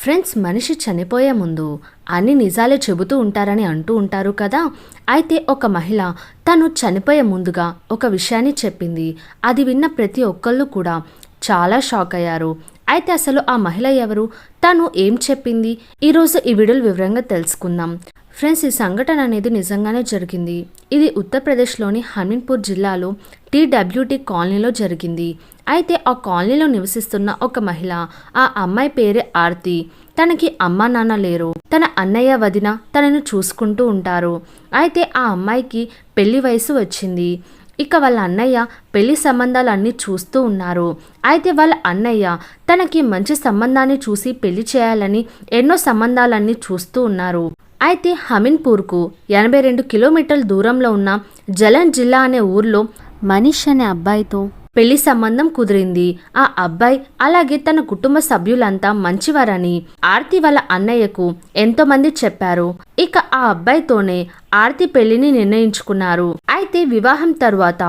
Friends మనిషి చనిపోయే ముందు అన్ని నిజాలే చెబుతూ ఉంటారని అంటూ ఉంటారు కదా? అయితే ఒక మహిళ తను చనిపోయే ముందుగా ఒక విషయాన్ని చెప్పింది. అది విన్న ప్రతి ఒక్కళ్ళు కూడా చాలా షాక్ అయ్యారు. అయితే అసలు ఆ మహిళ ఎవరు? తను ఏం చెప్పింది? ఈరోజు ఈ వీడియోలు వివరంగా తెలుసుకుందాం. ఫ్రెండ్స్ ఈ సంఘటన అనేది నిజంగానే జరిగింది. ఇది ఉత్తరప్రదేశ్లోని హమీన్పూర్ జిల్లాలో టీడబ్ల్యూటీ కాలనీలో జరిగింది. అయితే ఆ కాలనీలో నివసిస్తున్న ఒక మహిళ ఆ అమ్మాయి పేరే ఆర్తి. తనకి అమ్మా నాన్న లేరు. తన అన్నయ్య వదిన తనను చూసుకుంటూ ఉంటారు. అయితే ఆ అమ్మాయికి పెళ్ళి వయసు వచ్చింది. ఇక వాళ్ళ అన్నయ్య పెళ్ళి సంబంధాలన్నీ చూస్తూ ఉన్నారు. అయితే వాళ్ళ అన్నయ్య తనకి మంచి సంబంధాన్ని చూసి పెళ్ళి చేయాలని ఎన్నో సంబంధాలన్నీ చూస్తూ ఉన్నారు. అయితే హమీన్పూర్కు ఎనభై రెండు కిలోమీటర్ల దూరంలో ఉన్న జలన్ జిల్లా అనే ఊర్లో మనీష్ అనే అబ్బాయితో పెళ్ళి సంబంధం కుదిరింది. ఆ అబ్బాయి అలాగే తన కుటుంబ సభ్యులంతా మంచివారని ఆర్తి వాళ్ళ అన్నయ్యకు ఎంతో మంది చెప్పారు. ఇక ఆ అబ్బాయితోనే ఆర్తి పెళ్ళిని నిర్ణయించుకున్నారు. అయితే వివాహం తరువాత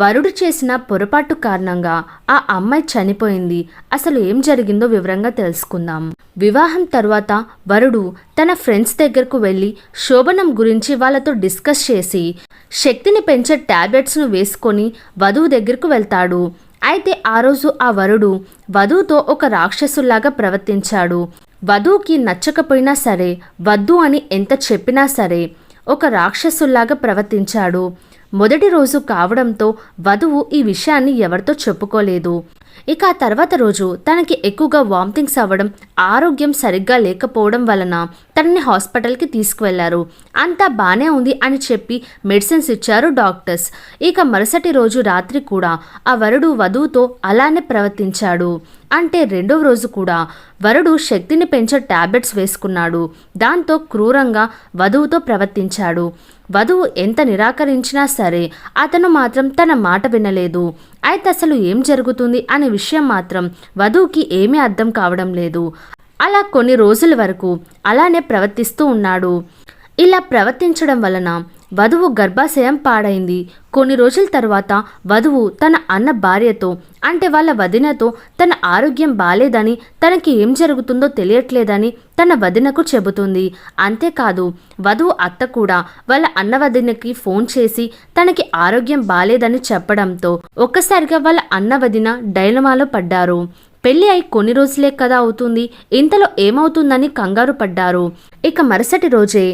వరుడు చేసిన పొరపాటు కారణంగా ఆ అమ్మాయి చనిపోయింది. అసలు ఏం జరిగిందో వివరంగా తెలుసుకుందాం. వివాహం తరువాత వరుడు తన ఫ్రెండ్స్ దగ్గరకు వెళ్ళి శోభనం గురించి వాళ్ళతో డిస్కస్ చేసి శక్తిని పెంచే టాబ్లెట్స్ను వేసుకొని వధువు దగ్గరకు వెళ్తాడు. అయితే ఆ రోజు ఆ వరుడు వధువుతో ఒక రాక్షసుల్లాగా ప్రవర్తించాడు. వధువుకి నచ్చకపోయినా సరే వద్దు అని ఎంత చెప్పినా సరే ఒక రాక్షసుల్లాగా ప్రవర్తించాడు. మొదటి రోజు కావడంతో వధువు ఈ విషయాన్ని ఎవరితో చెప్పుకోలేదు. ఇక ఆ తర్వాత రోజు తనకి ఎక్కువగా వామిటింగ్స్ అవ్వడం ఆరోగ్యం సరిగ్గా లేకపోవడం వలన తనని హాస్పిటల్కి తీసుకువెళ్ళారు. అంతా బాగానే ఉంది అని చెప్పి మెడిసిన్స్ ఇచ్చారు డాక్టర్స్. ఇక మరుసటి రోజు రాత్రి కూడా ఆ వరుడు వధువుతో అలానే ప్రవర్తించాడు. అంటే రెండవ రోజు కూడా వరుడు శక్తిని పెంచే ట్యాబ్లెట్స్ వేసుకున్నాడు. దాంతో క్రూరంగా వధువుతో ప్రవర్తించాడు. వధువు ఎంత నిరాకరించినా సరే అతను మాత్రం తన మాట వినలేదు. అయితే అసలు ఏం జరుగుతుంది అనే విషయం మాత్రం వధువుకి ఏమీ అర్థం కావడం లేదు. అలా కొన్ని రోజుల వరకు అలానే ప్రవర్తిస్తూ ఉన్నాడు. ఇలా ప్రవర్తించడం వలన వధువు గర్భాశయం పాడైంది. కొన్ని రోజుల తర్వాత వధువు తన అన్న భార్యతో అంటే వాళ్ళ వదినతో తన ఆరోగ్యం బాలేదని తనకి ఏం జరుగుతుందో తెలియట్లేదని తన వదినకు చెబుతుంది. అంతేకాదు వధువు అత్త కూడా వాళ్ళ అన్న వదినకి ఫోన్ చేసి తనకి ఆరోగ్యం బాలేదని చెప్పడంతో ఒక్కసారిగా వాళ్ళ అన్న వదిన డైలమాలో పడ్డారు. పెళ్ళి అయి కొన్ని రోజులే కదా అవుతుంది ఇంతలో ఏమవుతుందని కంగారు పడ్డారు. ఇక మరుసటి రోజే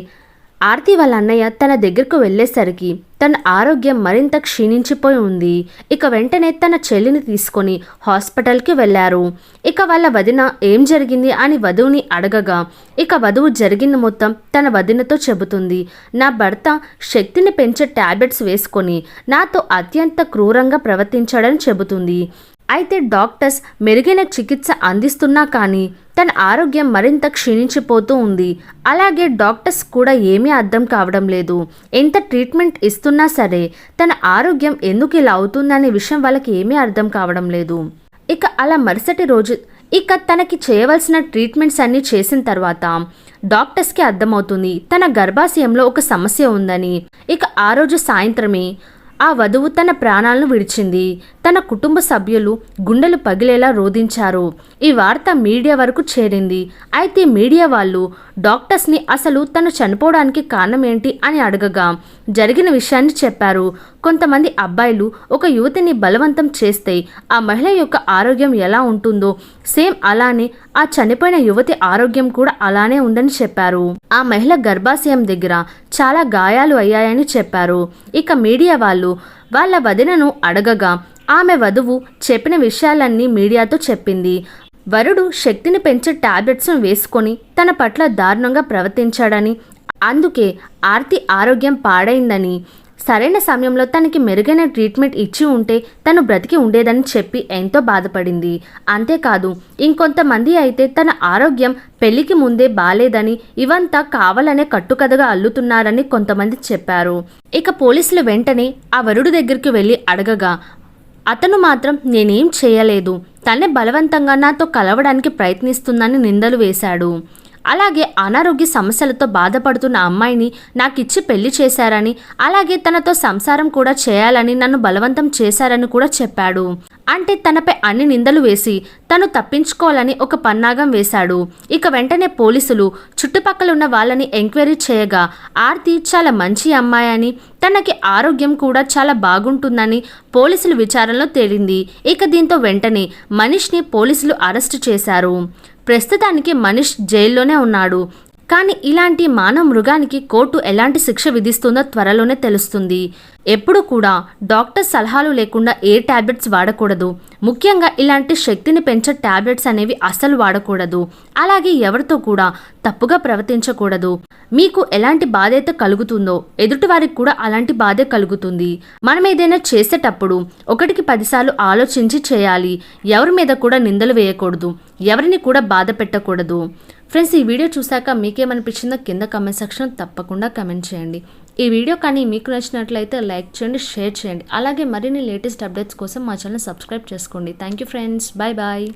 ఆర్తి వాళ్ళ అన్నయ్య తన దగ్గరకు వెళ్ళేసరికి తన ఆరోగ్యం మరింత క్షీణించిపోయి ఉంది. ఇక వెంటనే తన చెల్లిని తీసుకొని హాస్పిటల్కి వెళ్ళారు. ఇక వాళ్ళ వదిన ఏం జరిగింది అని వధువుని అడగగా ఇక వధువు జరిగింది మొత్తం తన వదినతో చెబుతుంది. నా భర్త శక్తిని పెంచే టాబ్లెట్స్ వేసుకొని నాతో అత్యంత క్రూరంగా ప్రవర్తించాడని చెబుతుంది. అయితే డాక్టర్స్ మెరుగైన చికిత్స అందిస్తున్నా కానీ తన ఆరోగ్యం మరింత క్షీణించిపోతూ ఉంది. అలాగే డాక్టర్స్ కూడా ఏమీ అర్థం కావడం లేదు. ఎంత ట్రీట్మెంట్ ఇస్తున్నా సరే తన ఆరోగ్యం ఎందుకు ఇలా అవుతుందనే విషయం వాళ్ళకి ఏమీ అర్థం కావడం లేదు. ఇక అలా మరుసటి రోజు ఇక తనకి చేయవలసిన ట్రీట్మెంట్స్ అన్నీ చేసిన తర్వాత డాక్టర్స్కి అర్థమవుతుంది తన గర్భాశయంలో ఒక సమస్య ఉందని. ఇక ఆ రోజు సాయంత్రమే ఆ వధువు తన ప్రాణాలను విడిచింది. తన కుటుంబ సభ్యులు గుండెలు పగిలేలా రోధించారు. ఈ వార్త మీడియా వరకు చేరింది. అయితే మీడియా వాళ్ళు డాక్టర్స్ని అసలు తను చనిపోవడానికి కారణం ఏంటి అని అడగగా జరిగిన విషయాన్ని చెప్పారు. కొంతమంది అబ్బాయిలు ఒక యువతిని బలవంతం చేస్తే ఆ మహిళ యొక్క ఆరోగ్యం ఎలా ఉంటుందో సేమ్ అలానే ఆ చనిపోయిన యువతి ఆరోగ్యం కూడా అలానే ఉందని చెప్పారు. ఆ మహిళ గర్భాశయం దగ్గర చాలా గాయాలు అయ్యాయని చెప్పారు. ఇక మీడియా వాళ్ళు వాళ్ళ వదినను అడగగా ఆమె వధువు చెప్పిన విషయాలన్నీ మీడియాతో చెప్పింది. వరుడు శక్తిని పెంచే టాబ్లెట్స్ను వేసుకొని తన పట్ల దారుణంగా ప్రవర్తించాడని అందుకే ఆర్తి ఆరోగ్యం పాడైందని. సరైన సమయంలో తనకి మెరుగైన ట్రీట్మెంట్ ఇచ్చి ఉంటే తను బ్రతికి ఉండేదని చెప్పి ఎంతో బాధపడింది. అంతేకాదు ఇంకొంతమంది అయితే తన ఆరోగ్యం పెళ్ళికి ముందే బాలేదని ఇవంతా కావాలనే కట్టుకథగా అల్లుతున్నారని కొంతమంది చెప్పారు. ఇక పోలీసులు వెంటనే ఆ వరుడు దగ్గరికి వెళ్ళి అడగగా అతను మాత్రం నేనేం చేయలేదు. తనే బలవంతంగా నాతో కలవడానికి ప్రయత్నిస్తుందని నిందలు వేశాడు. అలాగే అనారోగ్య సమస్యలతో బాధపడుతున్న అమ్మాయిని నాకు ఇచ్చి పెళ్ళి చేశారని అలాగే తనతో సంసారం కూడా చేయాలని నన్ను బలవంతం చేశారని కూడా చెప్పాడు. అంటే తనపై అన్ని నిందలు వేసి తను తప్పించుకోవాలని ఒక పన్నాగం వేశాడు. ఇక వెంటనే పోలీసులు చుట్టుపక్కల ఉన్న వాళ్ళని ఎంక్వైరీ చేయగా ఆర్తి చాలా మంచి అమ్మాయి అని తనకి ఆరోగ్యం కూడా చాలా బాగుంటుందని పోలీసులు విచారణలో తేలింది. ఇక దీంతో వెంటనే మనీష్ని పోలీసులు అరెస్టు చేశారు. ప్రస్తుతానికి మనీష్ జైల్లోనే ఉన్నాడు. కానీ ఇలాంటి మానవ మృగానికి కోర్టు ఎలాంటి శిక్ష విధిస్తుందో త్వరలోనే తెలుస్తుంది. ఎప్పుడు కూడా డాక్టర్ సలహాలు లేకుండా ఏ టాబ్లెట్స్ వాడకూడదు. ముఖ్యంగా ఇలాంటి శక్తిని పెంచే టాబ్లెట్స్ అనేవి అస్సలు వాడకూడదు. అలాగే ఎవరితో కూడా తప్పుగా ప్రవర్తించకూడదు. మీకు ఎలాంటి బాధ అయితే కలుగుతుందో ఎదుటివారికి కూడా అలాంటి బాధే కలుగుతుంది. మనం ఏదైనా చేసేటప్పుడు ఒకటికి పదిసార్లు ఆలోచించి చేయాలి. ఎవరి మీద కూడా నిందలు వేయకూడదు. ఎవరిని కూడా బాధ పెట్టకూడదు. ఫ్రెండ్స్ ఈ వీడియో చూశాక మీకేమనిపించిందో కింద కమెంట్ సెక్షన్ తప్పకుండా కమెంట్ చేయండి. ఈ వీడియో కానీ మీకు నచ్చినట్లయితే లైక్ చేయండి షేర్ చేయండి. అలాగే మరిన్ని లేటెస్ట్ అప్డేట్స్ కోసం మా ఛానల్ సబ్స్క్రైబ్ చేసుకోండి. Thank you friends bye bye